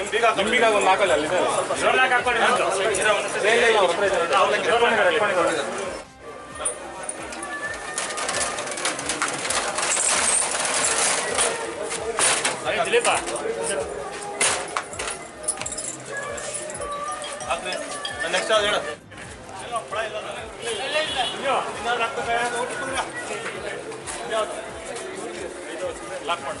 ನಿಮ್ ಬೀಗ ಹಾಕೊಂಡು ಬೀಗ ಒಂದು ಹಾಕಲ್ಲ ಅಲ್ಲಿ ಹಾಕ್ರಿ ನೆಕ್ಸ್ಟ್ ಯಾವ್ದು? ಹೇಳು ಲಾಕ್ ಮಾಡಿ.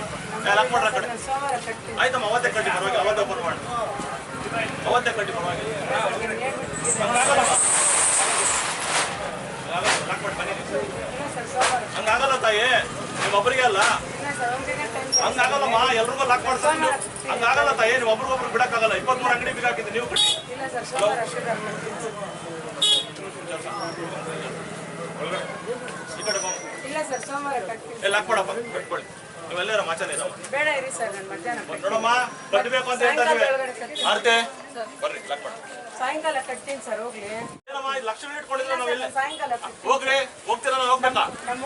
ಆಯ್ತಮ್ಮ ಅವತ್ತೇ ಕಟ್ಟಿ ಪರವಾಗಿಲ್ಲ ಅವತ್ತೇ ಓಪನ್ ಮಾಡಿ. ಅವತ್ತೇ ಕಟ್ಟಿ ಹಂಗಾಗಲ್ಲಮ್ಮ. ಹಂಗಾಗಲ್ಲ, ತಾಯಿ ನಿಮ್ಮೊಬ್ಬರಿಗೆ ಅಲ್ಲ. ಹಂಗಾಗಲ್ಲಮ್ಮ ಎಲ್ರಿಗೂ ಲಾಕ್ ನೀವು ಹಂಗಾಗಲ್ಲ ತಾಯಿ ನೀವು ಒಬ್ರಿಗೊಬ್ರು ಬಿಡಕ್ಕಾಗಲ್ಲ. ಇಪ್ಪತ್ಮೂರು ಅಂಗಡಿ ಬಿಗ ನೀವು ಕಟ್ಟಿ ಈ ಕಡೆ ಲಾಕ್ ಮಾಡಪ್ಪ ಕಟ್ಕೊಳ್ಳಿ. ನೀವೆಲ್ಲರ ಮಾಚನೆ ಇರಮ್ಮ ಬೇಡ ಇರಿ ಸರ್ ನಾನು ಮಧ್ಯಾಹ್ನ ಕಟ್ತೀನಿ. ನೋಡಮ್ಮ ಕಟ್ಟಬೇಕು ಅಂತ ಹೇಳ್ತಾ ಸಾಯಂಕಾಲ ನೀವೇ ಒಳಗಡೆ ಆರ್ತೆ? ಬರ್ರಿ ಲಾಕ್ ಮಾಡಿ. ಸಾಯಂಕಾಲ ಕಟ್ತೀನಿ ಸರ್ ಹೋಗ್ಲಿ. ಏನಮ್ಮ ಈ ಲಕ್ಷಣ ಇಟ್ಕೊಂಡಿದ್ರೆ ನಾವೆಲ್ಲ? ಸಾಯಂಕಾಲ. ಹೋಗ್ರಿ ಹೋಗ್ತೀರಾ ನಾನು ಹೋಗ್ಬೇಕಾ? ನಮ್ಮ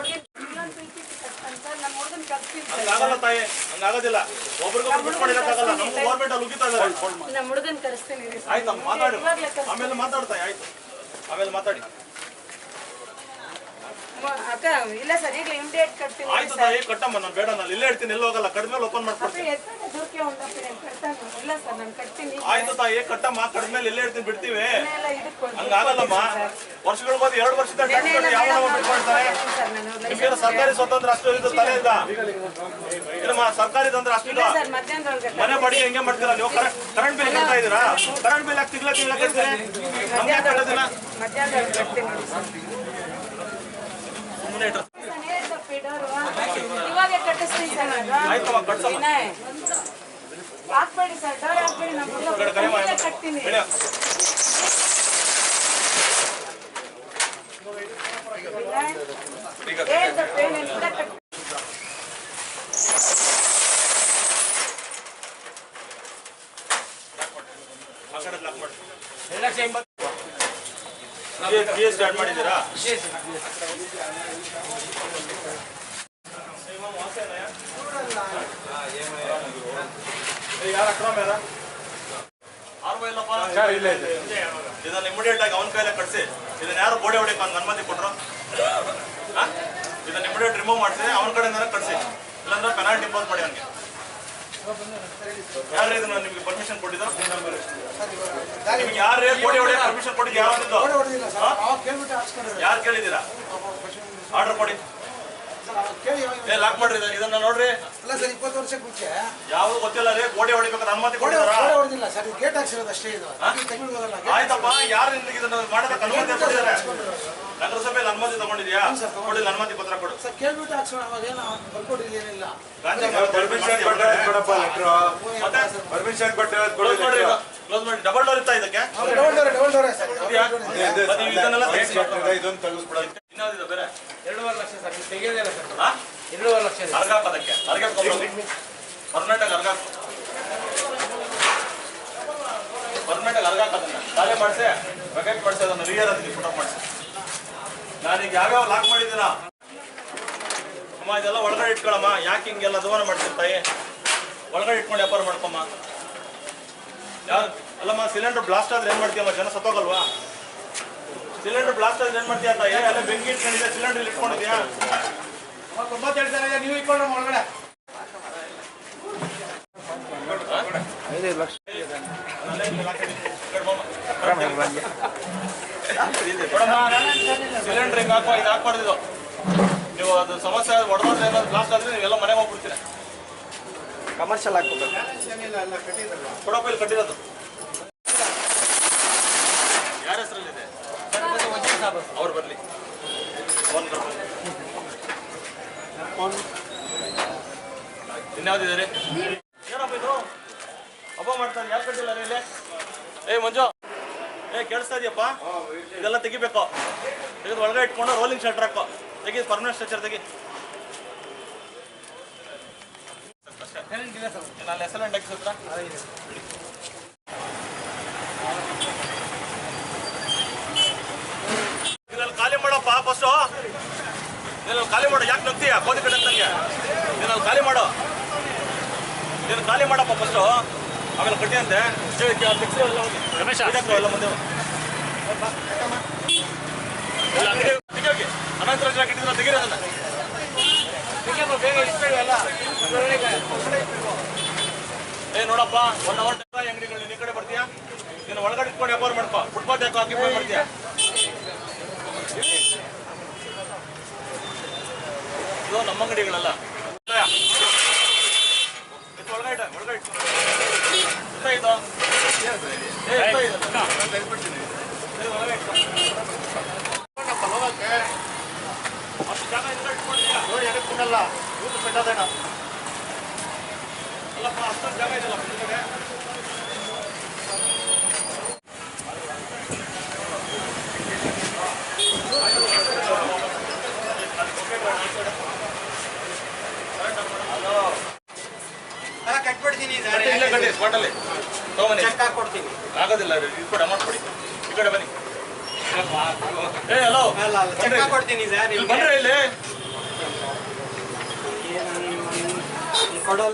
ಹಂಗಾಗಲ್ಲ ತಾಯಿ ಹಂಗಾಗೋದಿಲ್ಲ. ಒಬ್ರಿಗೊಬ್ರು ಬಿಟ್ಕೊಂಡಿರಕ್ಕಾಗಲ್ಲ ಗೌರ್ಮೆಂಟ್ ಅಲ್ಲಿ ಉಗಿತಾ ಹುಡುಗನ್ ಕರೆಸ್ತೀನಿ. ಆಯ್ತಮ್ಮ ಮಾತಾಡು. ಆಮೇಲೆ ಆಯ್ತು. ಆಮೇಲೆ ಮಾತಾಡಿ. ಅಕ್ಕ ಇಲ್ಲ ಸರ್ ಈಗಲೇ ಇಮಿಡಿಯೇಟ್ ಕಟ್ತೀನಿ ಇರಿ ಆಯ್ತು ಕಟ್ಟಮ್ಮ ನಾನು ಬೇಡ ನಾನು ಇಲ್ಲೇ ಎಲ್ಲೂ ಹೋಗಲ್ಲ ಕಡಿಮೆ ಓಪನ್ ಮಾಡ್ಕೊಡ್ತೀನಿ. ದುರ್ಕೆ ಕಟ್ತಾನೆ ಇಲ್ಲ ಸರ್ ನಾನು ಕಟ್ತೀನಿ ಆಯ್ತು ತಾಯಿ ಕಟ್ಟಮ್ಮ ಕಡಿಮೆ ಇಲ್ಲೇ ಬಿಡ್ತೀವಿ. ಹಂಗಾಗಲ್ಲಮ್ಮ ಎರಡು ವರ್ಷದ ಟ್ಯಾಕ್ಸ್ ಯಾವ ಬಿಟ್ಕೊಳ್ತಾರೆ ನಿಮ್ಗೇನು ಸರ್ಕಾರಿ ಸ್ವತಂತ್ರ ಅಷ್ಟು ಇದು ತಲೆ ಇಲ್ಲ. ಏನಮ್ಮ ಸರ್ಕಾರಿ ಇಲ್ಲ ಮನೆ ಬಾಡಿಗೆ ಹೆಂಗೆ ಮಾಡ್ತೀರಾ ನೀವು? ಕರೆಂಟ್ ಬಿಲ್ ಕಟ್ತಾ ಇದ್ದೀರಾ? ಕರೆಂಟ್ ಬಿಲ್ ಯಾಕೆ ತಿಂಗಳ ತಿಂಗಳ ಕಟ್ತೀರಿ? ನಮ್ಗೆ ಕಟ್ಟೋದಿಲ್ಲ ಇವಾಗ ಕಟ್ಟಿಸ್ತೀನಿ ಸರ್ ಹಾಕ್ಬೇಡಿ ಸರ್ ಡೋರ್ ಹಾಕ್ಬೇಡಿ ನಮ್ಮ ಹುಡುಗ ಕಡೆ ಕರೆ ಮಾಡಿ. ಮುಂದೆ ಕಟ್ತೀನಿ ಹೇಳಿ ವಿನಯ್, ಈಗ ಹೇಳ್ದಪ್ಪ ಏನೇನು ಕೂಡ ಕಟ್- ಆ ಕಡೆ ಲಾಕ್ ಮಾಡಿ ಜಿ ಎಸ್ ಸ್ಟಾರ್ಟ್ ಮಾಡಿದ್ದೀರಾ? ಯಾರ ಅಕ್ರಮ ಯಾರ ಇದನ್ನ ಇಮಿಡಿಯೇಟ್ ಆಗಿ ಅವನ ಕೈಲೇ ಕಟ್ಸಿ. ಇದನ್ನ ಯಾರು ಗೋಡೆ ಹೊಡಿಯಕ್ಕೆ ಅವ್ನಿಗೆ ಅನುಮತಿ ಕೊಟ್ರು? ಇದನ್ನ ಇಮಿಡಿಯೇಟ್ ರಿಮೂವ್ ಮಾಡಿಸಿ ಅವನ ಕಡೆಯಿಂದನೇ ಕಟ್ಸಿ. ಇಲ್ಲಾಂದ್ರೆ ಪೆನಾಲ್ಟಿ ಇಂಪೋಸ್ ಮಾಡಿ ಅವನಿಗೆ. ಯಾರು ನಾನು ನಿಮಗೆ ಪರ್ಮಿಷನ್ ಕೊಟ್ಟಿದ್ದು? ನಿಮ್ಗೆ ಯಾರೇ ಕೋಡಿ ಹೊಡೆಯಕ್ಕೆ ಪರ್ಮಿಷನ್ ಕೊಟ್ಟಿದ್ದು? ಯಾರು ಕೇಳಿದ್ದೀರಾ? ಆರ್ಡರ್ ಕೊಡಿ ಸರ್ ಅವಾಗ ಕೇಳಿ ಇವಾಗ- ಏ ಲಾಕ್ ಮಾಡ್ರಿ ಇದನ್ನ. ಇದನ್ನ ನೋಡ್ರಿ. ಅಲ್ಲ ಸರ್ ಇಪ್ಪತ್ತು ವರ್ಷಕ್ಕೆ ಮುಂಚೆ. ಯಾವ್ದು ಗೊತ್ತಿಲ್ಲ ರೀ ಗೋಡೆ ಹೊಡಿಬೇಕಾದ್ರೆ ಅನುಮತಿ ಗೋಡೆ ಹೊಡೆದಿಲ್ಲ ಸರ್ ಗೇಟ್ ಹಾಕ್ಸಿರೋದು ಅಷ್ಟೇ ಇದು. ಆಯ್ತಪ್ಪ ಯಾರು ನಿಮ್ಗೆ ಇದನ್ನ ಮಾಡೋದಕ್ಕೆ ಅನುಮತಿ ಕೊಟ್ಟಿದ್ದಾರೆ? ನಗರಸಭೆಯಲ್ಲಿ ಅನುಮತಿ ತಗೊಂಡಿದ್ಯಾ? ಕೊಡಿ ಅನುಮತಿ ಪತ್ರ ಕೊಡು. ಸರ್ ಕೇಳ್ಬಿಟ್ಟು ಹಾಕ್ಸೋಣ ಅವಾಗ ಏನು ಬರ್ಕೊಟ್ಟಿಲ್ಲ ಏನಿಲ್ಲ. ಪರ್ಮಿಷನ್ ಕೊಡಪ್ಪ ಲೆಟ್ರು ಮತ್ತೆ? ಪರ್ಮಿಷನ್ ಕೊಟ್ಟರೆ ಮಾಡಿ ಕ್ಲೋಸ್ ಮಾಡಿ ಡಬಲ್ ಡೋರ್ ಇತ್ತಾ ಇದಕ್ಕೆ? Double door double door. ಇದೊಂದು ತಗಿಸ್ಬಿಡೋದು ಇನ್ಯಾವ್ದಿದೆ ಬೇರೆ. ಎರಡೂವರೆ ಲಕ್ಷ ಸರ್ ನೀವು ತೆಗೆಯೋದಿಲ್ಲ ಸರ್. ಎರಡೂವರೆ ಲಕ್ಷ ಅರ್ಗಾಕ್ ಅದಕ್ಕೆ. ಅರ್ಗಾಕ್ ಪರ್ಮನೆಂಟ್ ಆಗಿ ಅರ್ಗಾಕ್ ಪರ್ಮನೆಂಟ್ ಆಗಿ ಅರ್ಗಾಕ್ ಅದನ್ನ. ಖಾಲಿ ಮಾಡಿಸಿ. ವೆಕೆಟ್ ಮಾಡಿಸಿ ಅದನ್ನ ರಿಯರ್ ಅದಕ್ಕೆ ಫೋಟೋ ಮಾಡಿಸಿ. ನಾನೀಗ ಯಾವ್ಯಾವ ಲಾಕ್ ಮಾಡಿದ್ದೀನ? ಅಮ್ಮ ಇದೆಲ್ಲ ಒಳಗಡೆ ಇಟ್ಕೊಳಮ್ಮ. ಯಾಕೆ ಹಿಂಗೆಲ್ಲ ಧುವನ ಮಾಡ್ತಿರ್ತಾಯಿ ಒಳಗಡೆ ಇಟ್ಕೊಂಡು ವ್ಯಾಪಾರ ಮಾಡ್ಕೊಮ್ಮ. ಯಾರು ಅಲ್ಲಮ್ಮ ಸಿಲಿಂಡರ್ ಬ್ಲಾಸ್ಟ್ ಆದ್ರೆ ಏನ್ ಮಾಡ್ತೀಯಮ್ಮ? ಜನ ಸತ್ತೋಗಲ್ವಾ? ಸಿಲಿಂಡರ್ ಬ್ಲಾಸ್ಟ್ ಆದ್ರೆ ಏನ್ ಮಾಡ್ತೀಯ ಅಂತ ಅಲ್ಲ ಬೆಂಕಿ ಇಟ್ಕೊಂಡಿದ್ಯಾ? ಸಿಲಿಂಡರ್ ಇಟ್ಕೊಂಡಿದ್ಯಾ? ಹೇಳ್ತಾರೆ ನೀವು ಇಟ್ಕೊಂಡು ಒಳಗಡೆ. ಸಿಲಿಂಡರ್ ಹಿಂಗ್ ಹಾಕುವ ಇದು ಹಾಕ್ಬಾರ್ದು ನೀವು ಅದು ಸಮಸ್ಯೆ ಹೊಡೆದ್ರೆ ಏನಾದ್ರು ಬ್ಲಾಸ್ಟ್ ಆದ್ರೆ ನೀವೆಲ್ಲ ಮನೆಗೆ ಹೋಗ್ಬಿಡ್ತೀರಾ. ಕಮರ್ಷಿಯಲ್ ಹಾಕ್ಬೇಕು ಕೊಡಪ್ಪ ಇಲ್ಲಿ ಕಟ್ಟಿರೋದು ಯಾರ ಹೆಸರಲ್ಲಿದೆ ಅವ್ರು ಬರಲಿ. ಫೋನ್ ಇನ್ಯಾವ್ದಿದ್ದಾರೆ ಏನಪ್ಪ ಇದು? ಹಬ್ಬ ಮಾಡ್ತಾರೆ ಯಾಕೆ ಕಟ್ಟಿಲ್ಲ ಇಲ್ಲಿ ಏ ಮಂಜು. ಏ ಕೇಳಿಸ್ತಾ ಇದೆಯಪ್ಪ? ಇದೆಲ್ಲ ತೆಗಿಬೇಕು. ತೆಗೆದು ಒಳಗಡೆ ಇಟ್ಕೊಂಡು ರೋಲಿಂಗ್ ಶರ್ಟ್ ಹಾಕೋ. ತೆಗಿ ಪರ್ಮನೆಂಟ್ ಸ್ಟ್ರಕ್ಚರ್ ತೆಗಿ. ಎಸ್ ನಾನು ಹೆಸರು ಹಾಕಿ ಸತ್ರ ಇದರಲ್ಲಿ ಖಾಲಿ ಮಾಡಪ್ಪ ಫಸ್ಟು ಇದರಲ್ಲಿ ಖಾಲಿ ಮಾಡು ಕೋಲಿ ಕಟ್ಟಂಗೆ ನೀನು ಖಾಲಿ ಮಾಡು. ನೀನು ಖಾಲಿ ಮಾಡಪ್ಪ ಫಸ್ಟು ಆಮೇಲೆ ಕಟ್ಟಿ ಅಂತೆ. ರಮೇಶ. ಎಲ್ಲ ಮುಂದೆ. ಅನಂತರ ಕಟ್ಟಿದ್ರೆ ತೆಗೀರಿ ಅದನ್ನ. ಏ ನೋಡಪ್ಪ ಒನ್ ಅವರ್ ಅಂಗಡಿಗಳು ನಿನ್ನ ಕಡೆ ಬರ್ತೀಯಾ? ನೀನು ಒಳಗಡೆ ಇಟ್ಕೊಂಡು ವ್ಯಾಪಾರ ಮಾಡಪ್ಪ ಫುಟ್ಬಾಲ್ ಯಾಕೋ ಹಾಕಿ ಮಾಡ್ತೀಯಾ ಇದು ನಮ್ಮ ಅಂಗಡಿಗಳಲ್ಲ ಇದು ಒಳಗಡೆ ಇಡು, ಒಳಗಡೆ ಇಟ್ಟು. ಎಂತ ಇದು? ಏ, ಎಂತ ಇದು? ಇದು ಒಳಗಡೆ ಇಟ್ಟು. ಅಷ್ಟು ಜಾಗ ಇದ್ರೆ ಇಟ್ಕೊಂಡಿದ್ಯಾ? ಅಲ್ಲಪ್ಪ ಅಷ್ಟೊಂದು ಜಾಗ ಇದೆಯಲ್ಲ ಮುಂದ್ಗಡೆ. ಕಟ್ಬಿಡ್ತೀನಿ ಕಟ್ಟಿ ಇಲ್ಲೇ ಕಟ್ಟಿ ಸ್ಪಾಟಲ್ಲಿ ತಗೊಂಬನ್ನಿ. ಹಾಕೊಡ್ತೀನಿ ಆಗೋದಿಲ್ಲ ಇದು ಕೊಡಿ ಅಮೌಂಟ್ ಕೊಡಿ. ಈ ಕಡೆ ಬನ್ನಿ. ಏ ಹಲೋ ಚೆಕ್ ಕೊಡ್ತೀನಿ ಸರ್ ಇಲ್ಲಿ ಬಂದ್ರೆ ಇಲ್ಲಿ. ಕೊಡೋಲ್ಲ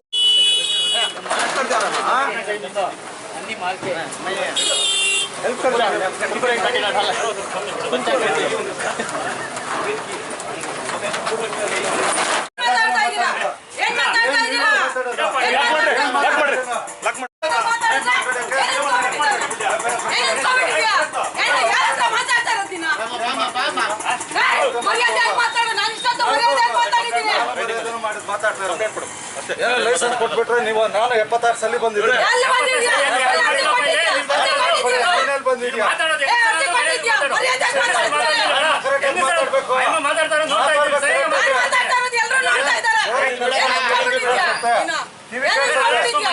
ಇದ್ದೀರಾ? ಏನ್ ಮಾತಾಡ್ತಾ ಲೈಸೆನ್ಸ್ ಕೊಟ್ಬಿಟ್ರೆ ನೀವು ನಾನು ಎಪ್ಪತ್ತಾರು ಸಲ ಬಂದಿದ್ದೆ ಮಾತಾಡ್ಬೇಕು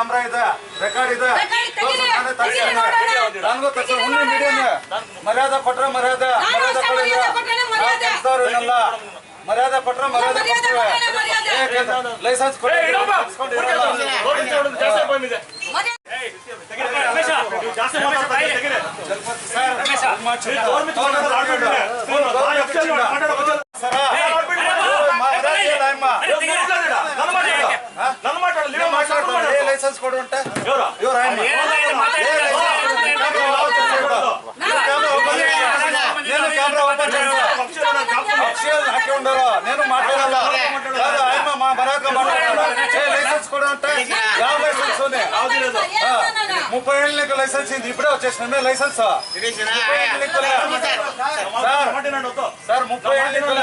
ಕ್ಯಾಮ್ರಾ ಇದೆ ರೆಕಾರ್ಡ್ ಇದೆ. ನನಗೂ ಮೀಡಿಯಂ ಮರ್ಯಾದೆ ಕೊಟ್ರೆ ಮರ್ಯಾದೆ ಮರ್ಯಾದೆ ಕೊಡಿಲ್ಲ ಮರ್ಯಾದೆ ಕೊಟ್ರೆ ಮರ್ಯಾದೆ ಕೊಡ್ತೀವಿ ಲೈಸೆನ್ಸ್ ಕೊಡಿ. ಜಾಸ್ತಿ కూడా ఉంటే నేను కెమెరా ఓపెన్ చేయాలి నాకే ముప్పై ఏళ్ళ లైసెన్స్ ఇది ఇప్పుడే వచ్చేసిన లైసెన్స్ ముప్పై ఏళ్ళ సార్ ముప్పై ఏళ్ళ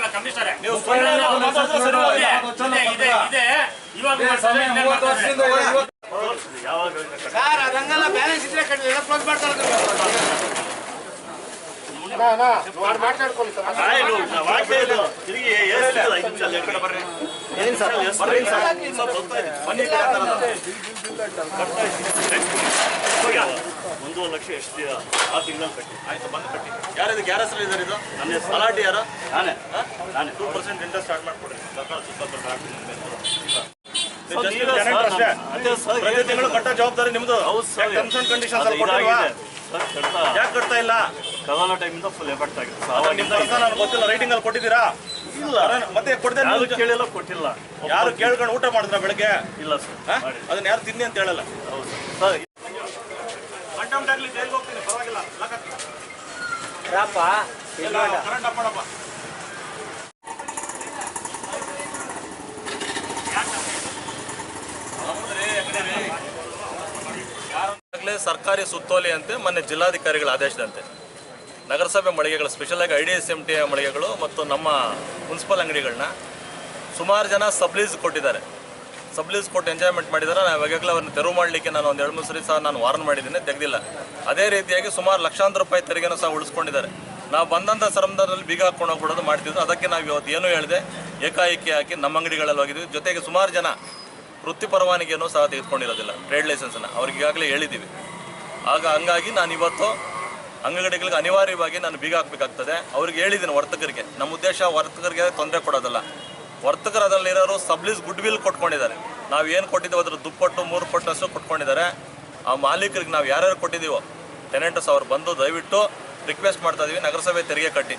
ಬರೋಕ್ಕಾಗಲ್ಲ ಕಮಿಷನರೇ. ನೀವು ಇದೆ ಇದೆ ಇವಾಗ ಯಾವಾಗ ಸರ್ ಅದಂಗೆಲ್ಲ ಬ್ಯಾಲೆನ್ಸ್ ಇದ್ರೆ ಕಟ್ಟಿ ಎಲ್ಲ ಕ್ಲೋಸ್ ಮಾಡ್ತಾರೆ ಒಂದೂವರೆ ಲಕ್ಷ ಎಷ್ಟು ಆ ತಿಂಗಳಲ್ಲಿ ಕಟ್ಟಿ. ಆಯ್ತು ಬಂದು ಕಟ್ಟಿ. ಯಾರಿದು ಯಾರ ಗ್ಯಾರಸ್ ಇದ್ದಾರೆ ಇದು? ನನ್ನ ಸಲಾಟಿ ಯಾರ? ನಾನೇ. ನಾನೇ. ಟೂ ಪರ್ಸೆಂಟ್ ಇಂಟ್ರೆಸ್ಟ್ ಸ್ಟಾರ್ಟ್ ಮಾಡ್ಕೊಡ್ರಿ. ಸರ್ಕಾರ ಸುತ್ತ ಪ್ರತಿ ತಿಂಗಳು ಕಟ್ಟೋ ಜವಾಬ್ದಾರಿ ನಿಮ್ದು. ಟರ್ಮ್ಸ್ ಅಂಡ್ ಕಂಡೀಷನ್ಸ್ ಅಲ್ಲಿ ಕೊಟ್ಟಿಲ್ವಾ ಯಾಕೆ ಕಟ್ತಾ ಇಲ್ಲ? ಕರೋನಾ ಟೈಮಿಂದ ಫುಲ್ ಎಫೆಕ್ಟ್ ಆಗಿದೆ ನನಗೆ ಗೊತ್ತಿಲ್ಲ. ರೈಟಿಂಗ್ ಅಲ್ಲಿ ಕೊಟ್ಟಿದ್ದೀರಾ? ಇಲ್ಲ. ಮತ್ತೆ ಕೊಡ್ತೇನೆ ಯಾರು ಕೇಳಿಲ್ಲ ಕೊಟ್ಟಿಲ್ಲ. ಯಾರು ಕೇಳ್ಕೊಂಡು ಊಟ ಮಾಡಿದ್ರ ಬೆಳಗ್ಗೆ? ಇಲ್ಲ ಸರ್ ಅದನ್ನ ಯಾರು ತಿನ್ನಿ ಅಂತ ಹೇಳಲ್ಲ. ಹೌದು. ಸರ್ ಜೈಲ್ಗೆ ಹೋಗ್ತೀನಿ ಪರವಾಗಿಲ್ಲ. ಕರೆಂಟ್ ಆಫ್ ಈಗಾಗಲೇ ಸರ್ಕಾರಿ ಸುತ್ತೋಲೆ ಅಂತೆ, ಮೊನ್ನೆ ಜಿಲ್ಲಾಧಿಕಾರಿಗಳ ಆದೇಶದಂತೆ. ನಗರಸಭೆ ಮಳಿಗೆಗಳು ಸ್ಪೆಷಲ್ ಆಗಿ I D S M T ಮಳಿಗೆಗಳು ಮತ್ತು ನಮ್ಮ ಮುನ್ಸಿಪಲ್ ಅಂಗಡಿಗಳನ್ನ ಸುಮಾರು ಜನ ಸಬ್ಲೀಸ್ ಕೊಟ್ಟಿದ್ದಾರೆ. ಸಬ್ಲೀಸ್ ಕೊಟ್ಟು ಎಂಜಾಯ್ಮೆಂಟ್ ಮಾಡಿದ್ದಾರೆ ನಾವು ಈಗಾಗಲೇ ಅವ್ರನ್ನ ತೆರವು ಮಾಡಲಿಕ್ಕೆ ನಾನು ಒಂದು ಎರಡು ಮೂರು ಸರಿ ಸಹ ನಾನು ವಾರ್ನ್ ಮಾಡಿದ್ದೀನಿ, ತೆಗೆದಿಲ್ಲ. ಅದೇ ರೀತಿಯಾಗಿ ಸುಮಾರು ಲಕ್ಷಾಂತರ ರೂಪಾಯಿ ತೆರಿಗೆನೂ ಸಹ ಉಳಿಸ್ಕೊಂಡಿದ್ದಾರೆ. ನಾವು ಬಂದಂಥ ಸಂದರ್ಭದಲ್ಲಿ ಬೀಗ ಹಾಕೊಂಡು ಹೋಗ್ಬಿಡೋದು ಮಾಡ್ತಿದ್ರು. ಅದಕ್ಕೆ ನಾವು ಇವತ್ತು ಏನೂ ಹೇಳಿದೆ, ಏಕಾಏಕಿ ಹಾಕಿ ನಮ್ಮ ಅಂಗಡಿಗಳಲ್ಲಿ ಹೋಗಿದ್ವಿ. ಜೊತೆಗೆ ಸುಮಾರು ಜನ ವೃತ್ತಿ ಪರವಾನಗಿಯನ್ನು ಸಹ ತೆಗೆದುಕೊಂಡಿರೋದಿಲ್ಲ. ಟ್ರೇಡ್ ಲೈಸೆನ್ಸನ್ನು ಅವ್ರಿಗೆ ಈಗಾಗಲೇ ಹೇಳಿದ್ದೀವಿ. ಆಗ ಹಂಗಾಗಿ ನಾನು ಇವತ್ತು ಅಂಗಡಿಗಳಿಗೆ ಅನಿವಾರ್ಯವಾಗಿ ನಾನು ಬೀಗ ಹಾಕಬೇಕಾಗ್ತದೆ. ಅವ್ರಿಗೆ ಹೇಳಿದ್ದೀನಿ ವರ್ತಕರಿಗೆ. ನಮ್ಮ ಉದ್ದೇಶ ವರ್ತಕರಿಗೆ ತೊಂದರೆ ಕೊಡೋದಲ್ಲ. ವರ್ತಕರು ಅದರಲ್ಲಿರೋರು ಸಬ್ಲೀಸ್ ಗುಡ್ ವಿಲ್ ಕೊಟ್ಕೊಂಡಿದ್ದಾರೆ. ನಾವು ಏನು ಕೊಟ್ಟಿದ್ದೀವೋ ಅದ್ರ ದುಪ್ಪಟ್ಟು, ಮೂರು ಪಟ್ಟಷ್ಟು ಕೊಟ್ಕೊಂಡಿದ್ದಾರೆ. ಆ ಮಾಲೀಕರಿಗೆ ನಾವು ಯಾರ್ಯಾರು ಕೊಟ್ಟಿದ್ದೀವೋ ಟೆನೆಂಟಸ್ ಅವ್ರು ಬಂದು ದಯವಿಟ್ಟು ರಿಕ್ವೆಸ್ಟ್ ಮಾಡ್ತಾ ಇದ್ದೀವಿ ನಗರಸಭೆ ತೆರಿಗೆ ಕಟ್ಟಿ.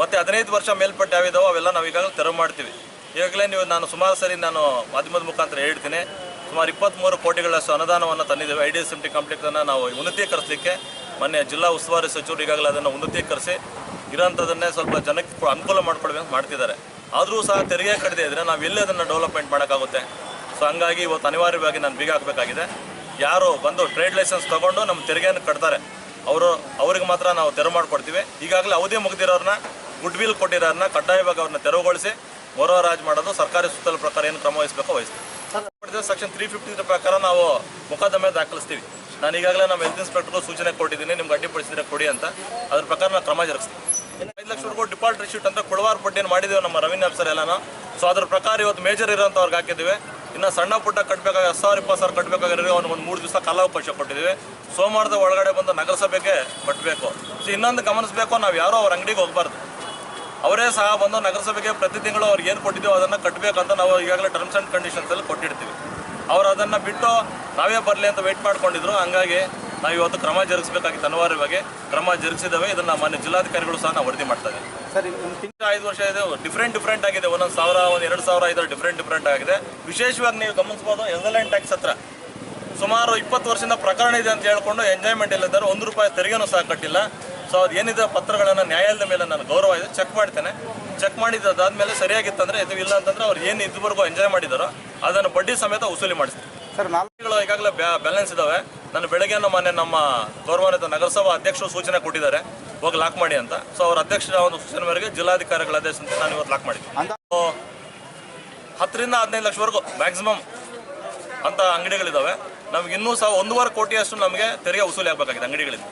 ಮತ್ತು ಹದಿನೈದು ವರ್ಷ ಮೇಲ್ಪಟ್ಟು ಯಾವಿದಾವೋ ಅವೆಲ್ಲ ನಾವು ಈಗಾಗಲೇ ತೆರವು ಮಾಡ್ತೀವಿ. ಈಗಾಗಲೇ ನೀವು ನಾನು ಸುಮಾರು ಸರಿ ನಾನು ಮಾಧ್ಯಮದ ಮುಖಾಂತರ ಹೇಳ್ತೀನಿ. ಸುಮಾರು ಇಪ್ಪತ್ತ್ಮೂರು ಕೋಟಿಗಳಷ್ಟು ಅನುದಾನವನ್ನು ತಂದಿದ್ದೇವೆ. I D S M T ಕಾಂಪ್ಲೆಕ್ಸನ್ನು ನಾವು ಉನ್ನತೀಕರಿಸಲಿಕ್ಕೆ ಮೊನ್ನೆ ಜಿಲ್ಲಾ ಉಸ್ತುವಾರಿ ಸಚಿವರು ಈಗಾಗಲೇ ಅದನ್ನು ಉನ್ನತೀಕರಿಸಿ ಇರೋಂಥದ್ದನ್ನೇ ಸ್ವಲ್ಪ ಜನಕ್ಕೆ ಅನುಕೂಲ ಮಾಡಿಕೊಡ್ಬೇಕು ಮಾಡ್ತಿದ್ದಾರೆ. ಆದರೂ ಸಹ ತೆರಿಗೆ ಕಟ್ಟದೇ ಇದ್ದರೆ ನಾವು ಎಲ್ಲಿ ಅದನ್ನು ಡೆವಲಪ್ಮೆಂಟ್ ಮಾಡೋಕ್ಕಾಗುತ್ತೆ? ಸೊ ಹಂಗಾಗಿ ಇವತ್ತು ಅನಿವಾರ್ಯವಾಗಿ ನಾನು ಬೀಗ ಹಾಕಬೇಕಾಗಿದೆ. ಯಾರು ಬಂದು ಟ್ರೇಡ್ ಲೈಸೆನ್ಸ್ ತೊಗೊಂಡು ನಮ್ಮ ತೆರಿಗೆಯನ್ನು ಕಟ್ತಾರೆ. ಅವರು, ಅವ್ರಿಗೆ ಮಾತ್ರ ನಾವು ತೆರವು ಮಾಡಿಕೊಡ್ತೀವಿ. ಈಗಾಗಲೇ ಅವಧಿ ಮುಗಿದಿರೋರನ್ನ ಗುಡ್ ವಿಲ್ ಕೊಟ್ಟಿರೋರನ್ನ ಕಡ್ಡಾಯವಾಗಿ ಅವ್ರನ್ನ ತೆರವುಗೊಳಿಸಿ ರಾಜ್ ಮಾಡೋದು ಸರ್ಕಾರಿ ಸುತ್ತಲ ಪ್ರಕಾರ ಏನು ಕ್ರಮ ವಹಿಸಬೇಕು ವಹಿಸ್ತೀವಿ. ಸೆಕ್ಷನ್ ತ್ರೀ ಫಿಫ್ಟಿ ಪ್ರಕಾರ ನಾವು ಮೊಕದ್ದಮೆ ದಾಖಲಿಸ್ತೀವಿ. ನಾನು ಈಗಾಗಲೇ ನಮ್ಮ ಹೆಲ್ತ್ ಇನ್ಸ್ಪೆಕ್ಟರ್ಗೂ ಸೂಚನೆ ಕೊಟ್ಟಿದ್ದೀನಿ, ನಿಮ್ಗೆ ಅಡ್ಡಿಪಡಿಸಿದ್ರೆ ಕೊಡಿ ಅಂತ. ಅದ್ರ ಪ್ರಕಾರ ನಾವು ಕ್ರಮ ಜರುಗಿಸ್ತೀವಿ. ಐದು ಲಕ್ಷ ರೂಪಾಯಿ ಡಿಪಾಲ್ಟ್ ರಿಶೀಟ್ ಅಂತ ಕೊಡವಾರ ಏನು ಮಾಡಿದ್ದೇವೆ ನಮ್ಮ ರವೀನ್ ಆಫೀಸರ್ ಎಲ್ಲಾನು. ಸೊ ಅದ್ರ ಪ್ರಕಾರ ಇವತ್ತು ಮೇಜರ್ ಇರೋಂಥವ್ರಿಗೆ ಹಾಕಿದ್ದೀವಿ. ಇನ್ನು ಸಣ್ಣ ಪುಟ್ಟ ಕಟ್ಟಬೇಕಾಗಿ ಹತ್ತು ಸಾವಿರ, ಇಪ್ಪತ್ತು ಸಾವಿರ ಕಟ್ಟಬೇಕಾಗಿರೋ ಅವ್ನು ಒಂದು ಮೂರು ದಿವಸ ಕಾಲಾವಕಾಶ ಕೊಟ್ಟಿದ್ದೀವಿ. ಸೋಮವಾರದ ಒಳಗಡೆ ಬಂದು ನಗರಸಭೆಗೆ ಕಟ್ಟಬೇಕು ಸೊ ಇನ್ನೊಂದು ಗಮನಿಸಬೇಕು, ನಾವು ಯಾರೋ ಅವ್ರ ಅಂಗಡಿಗೆ ಹೋಗಬಾರ್ದು. ಅವರೇ ಸಹ ಬಂದು ನಗರಸಭೆಗೆ ಪ್ರತಿ ತಿಂಗಳು ಅವ್ರಿಗೆ ಏನು ಕೊಟ್ಟಿದ್ದೀವೋ ಅದನ್ನು ಕಟ್ಟಬೇಕಂತ ನಾವು ಈಗಾಗಲೇ ಟರ್ಮ್ಸ್ ಆ್ಯಂಡ್ ಕಂಡೀಷನ್ಸಲ್ಲಿ ಕೊಟ್ಟಿರ್ತೀವಿ. ಅವರು ಅದನ್ನು ಬಿಟ್ಟು ನಾವೇ ಬರಲಿ ಅಂತ ವೆಯ್ಟ್ ಮಾಡ್ಕೊಂಡಿದ್ರು. ಹಂಗಾಗಿ ನಾವು ಇವತ್ತು ಕ್ರಮ ಜರುಗಿಸಬೇಕಾಗಿತ್ತು ಅನಿವಾರ್ಯವಾಗಿ ಕ್ರಮ ಜರುಗಿಸಿದ್ದೇವೆ. ಇದನ್ನು ಮಾನ್ಯ ಜಿಲ್ಲಾಧಿಕಾರಿಗಳು ಸಹ ನಾವು ವರದಿ ಮಾಡ್ತಾ ಇದ್ದೀವಿ ಸರ್ ಒಂದು ತಿಂಗಳು ಐದು ವರ್ಷ ಇದೆ ಡಿಫ್ರೆಂಟ್ ಡಿಫ್ರೆಂಟ್ ಆಗಿದೆ. ಒಂದೊಂದು ಸಾವಿರ ಒಂದು ಎರಡು ಸಾವಿರ ಐದರ ಡಿಫ್ರೆಂಟ್ ಡಿಫ್ರೆಂಟ್ ಆಗಿದೆ. ವಿಶೇಷವಾಗಿ ನೀವು ಗಮನಿಸ್ಬೋದು ಎಸಲೆಂಟ್ ಟ್ಯಾಕ್ಸ್ ಹತ್ರ ಸುಮಾರು ಇಪ್ಪತ್ತು ವರ್ಷದಿಂದ ಪ್ರಕರಣ ಇದೆ ಅಂತ ಹೇಳ್ಕೊಂಡು ಎಂಜಾಯ್ಮೆಂಟ್ ಇಲ್ಲದಾರೆ ಒಂದು ರೂಪಾಯಿ ತೆರಿಗೆನೂ ಸಹ ಕಟ್ಟಿಲ್ಲ. ಸೊ ಅದು ಏನಿದೆ ಪತ್ರಗಳನ್ನು ನ್ಯಾಯಾಲಯದ ಮೇಲೆ ನಾನು ಗೌರವ ಇದೆ ಚೆಕ್ ಮಾಡ್ತೇನೆ. ಚೆಕ್ ಮಾಡಿದ್ದು ಅದಾದ್ಮೇಲೆ ಸರಿಯಾಗಿತ್ತಂದ್ರೆ ಇದು ಇಲ್ಲ ಅಂತಂದ್ರೆ ಅವ್ರು ಏನು ಇದುವರೆಗೂ ಎಂಜಾಯ್ ಮಾಡಿದಾರೋ ಅದನ್ನು ಬಡ್ಡಿ ಸಮೇತ ವಸೂಲಿ ಮಾಡಿಸ್ತೀನಿ ಸರ್ ನಾಲ್ಕುಗಳು ಈಗಾಗಲೇ ಬ್ಯಾಲೆನ್ಸ್ ಇದಾವೆ. ನಾನು ಬೆಳಗ್ಗೆ ಮೊನ್ನೆ ನಮ್ಮ ಗೌರವಾನ್ವಿತ ನಗರಸಭಾ ಅಧ್ಯಕ್ಷರು ಸೂಚನೆ ಕೊಟ್ಟಿದ್ದಾರೆ. ಹೋಗಿ ಲಾಕ್ ಮಾಡಿ ಅಂತ. ಸೊ ಅವ್ರ ಅಧ್ಯಕ್ಷರ ಒಂದು ಸೂಚನೆ ಮೇರೆಗೆ ಜಿಲ್ಲಾಧಿಕಾರಿಗಳ ಆದೇಶದಂತೆ ನಾನು ಇವತ್ತು ಲಾಕ್ ಮಾಡಿದ್ದೀನಿ. ಹತ್ತರಿಂದ ಹದಿನೈದು ಲಕ್ಷವರೆಗೂ ಮ್ಯಾಕ್ಸಿಮಮ್ ಅಂತ ಅಂಗಡಿಗಳಿದ್ದಾವೆ ನಮ್ಗೆ ಇನ್ನೂ ಸಹ ಒಂದೂವರೆ ಕೋಟಿಯಷ್ಟು ನಮಗೆ ತೆರಿಗೆ ವಸೂಲಿ ಆಗಬೇಕಾಗಿದೆ ಅಂಗಡಿಗಳಿಂದ.